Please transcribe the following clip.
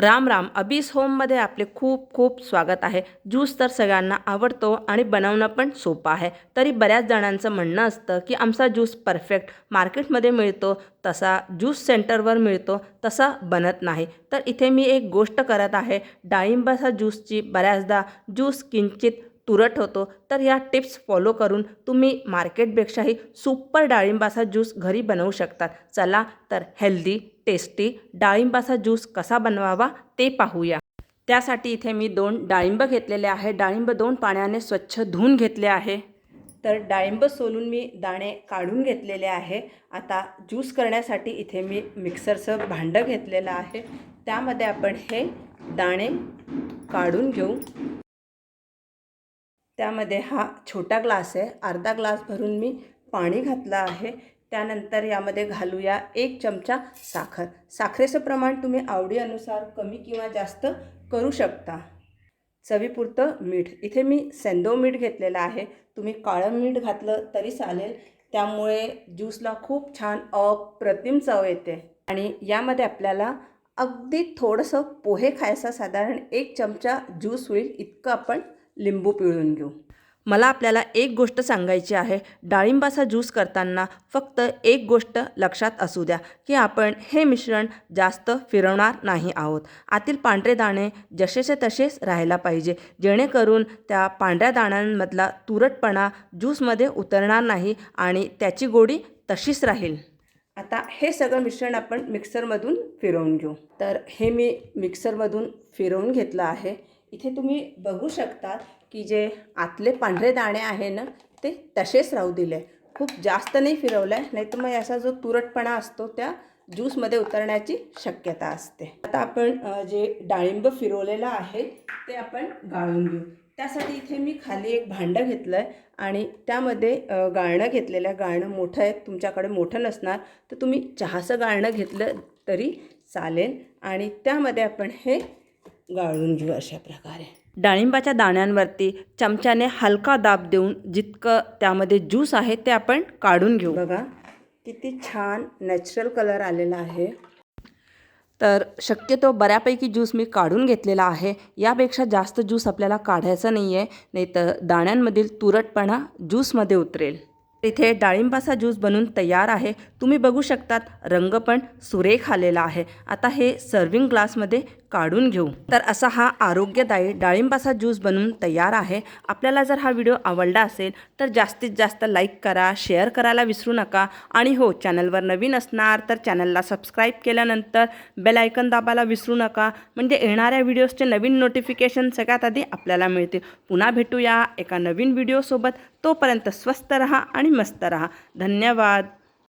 राम राम. अबीस होममध्ये आपले खूप खूप स्वागत आहे. ज्यूस तर सगळ्यांना आवडतो आणि बनवणं पण सोपं आहे. तरी बऱ्याच जणांचं म्हणणं असतं की आमचा ज्यूस परफेक्ट मार्केटमध्ये मिळतो तसा ज्यूस सेंटरवर मिळतो तसा बनत नाही. तर इथे मी एक गोष्ट करत आहे. डाळिंबाचा ज्यूसची बऱ्याचदा ज्यूस किंचित तुरट होतो. तर या टिप्स फॉलो करून तुम्ही मार्केटपेक्षाही सुपर डाळिंबाचा ज्यूस घरी बनवू शकतात. चला तर हेल्दी टेस्टी डाळिंबाचा ज्यूस कसा बनवावा ते पाहूया. त्यासाठी इथे मी दोन डाळिंब घेतलेले आहे. डाळिंब दोन पाण्याने स्वच्छ धुवून घेतले आहे. तर डाळिंब सोलून मी दाणे काढून घेतलेले आहे. आता ज्यूस करण्यासाठी इथे मी मिक्सरचं भांडं घेतलेलं आहे. त्यामध्ये आपण हे दाणे काढून घेऊ. त्यामध्ये हा छोटा ग्लास आहे. अर्धा ग्लास भरून मी पाणी घातलं आहे. त्यानंतर यामध्ये घालूया एक चमचा साखर. साखरेचं प्रमाण तुम्ही आवडीनुसार कमी किंवा जास्त करू शकता. चवीपुरतं मीठ. इथे मी सेंदो मीठ घेतलेलं आहे. तुम्ही काळं मीठ घातलं तरी चालेल. त्यामुळे ज्यूसला खूप छान अप्रतिम चव येते. आणि यामध्ये आपल्याला अगदी थोडंसं पोहे खायचा साधारण एक चमचा ज्यूस होईल. इतकं आपण लिंबू पिळून घेऊ. मला आपल्याला एक गोष्ट सांगायची आहे. डाळिंबाचा ज्यूस करताना फक्त एक गोष्ट लक्षात असू द्या की आपण हे मिश्रण जास्त फिरवणार नाही आहोत. आतील पांढरे दाणे जसेचे तसेच राहायला पाहिजे जेणेकरून त्या पांढऱ्या दाण्यांमधला तुरटपणा ज्यूसमध्ये उतरणार नाही आणि त्याची गोडी तशीच राहील. आता हे सगळं मिश्रण आपण मिक्सरमधून फिरवून घेऊ. तर हे मी मिक्सरमधून फिरवून घेतलं आहे. इथे तुम्ही बघू शकता की जे आतले पांढरे दाणे आहे ना ते तसेच राहू दिले. खूप जास्त नाही फिरवलं आहे नाही तर मग याचा जो तुरटपणा असतो त्या ज्यूसमध्ये उतरण्याची शक्यता असते. आता आपण जे डाळिंब फिरवलेलं आहे ते आपण गाळून घेऊ. त्यासाठी इथे मी खाली एक भांडं घेतलं आहे आणि त्यामध्ये गाळणं घेतलेलं आहे. गाळणं मोठं आहे तुमच्याकडे मोठं नसणार तर तुम्ही चहाचं गाळणं घेतलं तरी चालेल. आणि त्यामध्ये आपण हे गाळून घेऊ अशा प्रकारे. डाळिंबाच्या दाण्यांवरती चमच्याने हलका दाब देऊन जितकं त्यामध्ये ज्यूस आहे ते आपण काढून घेऊ. बघा किती छान नॅचरल कलर आलेला आहे. तर शक्यतो बऱ्यापैकी ज्यूस मी काढून घेतलेला आहे. यापेक्षा जास्त ज्यूस आपल्याला काढायचा नाही आहे नाही तर दाण्यांमधील तुरटपणा ज्यूसमध्ये उतरेल. इथे डाळिंबाचा ज्यूस बनून तयार आहे. तुम्ही बघू शकतात रंग पण सुरेख आलेला आहे. आता हे सर्विंग ग्लासमध्ये काढून घेऊ. तर असा हा आरोग्यदायी डाळिंबाचा ज्यूस बनवून तयार आहे. आपल्याला जर हा व्हिडिओ आवडला असेल तर जास्तीत जास्त लाईक करा शेअर करायला विसरू नका. आणि हो चॅनलवर नवीन असणार तर चॅनलला सबस्क्राईब केल्यानंतर बेल आयकन दाबायला विसरू नका. म्हणजे येणाऱ्या व्हिडिओजचे नवीन नोटिफिकेशन सगळ्यात आधी आपल्याला मिळतील. पुन्हा भेटूया एका नवीन व्हिडिओसोबत. तोपर्यंत स्वस्त रहा आणि मस्त रहा. धन्यवाद.